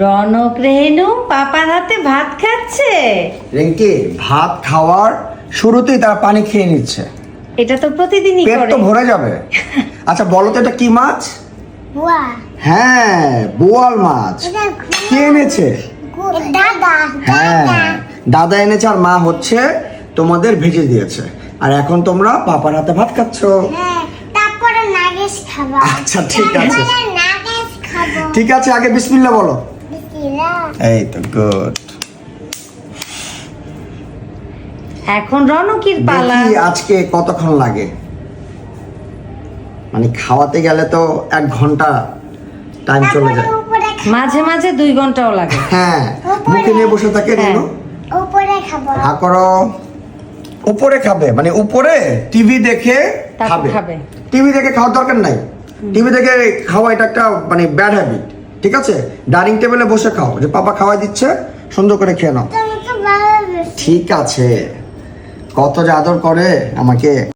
রনক রেনু পাপার হাতে ভাত খাচ্ছে? রিঙ্কি ভাত খাওয়ার শুরুতেই তারা পানি খেয়ে নিচ্ছে। এটা তো প্রতিদিনই পেট করে। তো ভরে যাবে। আচ্ছা বলো তো এটা কি মাছ? বুয়া। হ্যাঁ বোয়াল মাছ। এটা কে এনেছে? দাদা। হ্যাঁ দাদা। এনেছে আর মা হচ্ছে তোমাদের ভেজে দিয়েছে। আর এখন তোমরা পাপার হাতে ভাত খাচ্ছ। হ্যাঁ তারপরে নাগেশ খাব। আচ্ছা, ঠিক আছে। তারপরে নাগেশ খাব। ঠিক আছে আগে বিসমিল্লা বলো। এই তো গুড এখন রনকের পালা। আজকে কতক্ষণ লাগে? মানে খাওয়াতে গেলে তো এক ঘণ্টা টাইম চলে যায়। উপরে মাঝে মাঝে দুই ঘন্টাও লাগে। হ্যাঁ মুখে নিয়ে বসে থাকে হ্যাঁ। রেনু। উপরে খাব। হা করো। উপরে খাবে মানে উপরে টিভি দেখে খাবে। খাবে। টিভি দেখে খাওয়ার দরকার নাই। টিভি দেখে খাওয়া এটা একটা মানে ব্যাড হ্যাবিট ঠিক আছে? ডাইনিং টেবিলে বসে খাও। যে পাপা খাওয়াই দিচ্ছে সুন্দর করে খেয়ে নাও। ঠিক আছে। কত যে আদর করে আমাকে।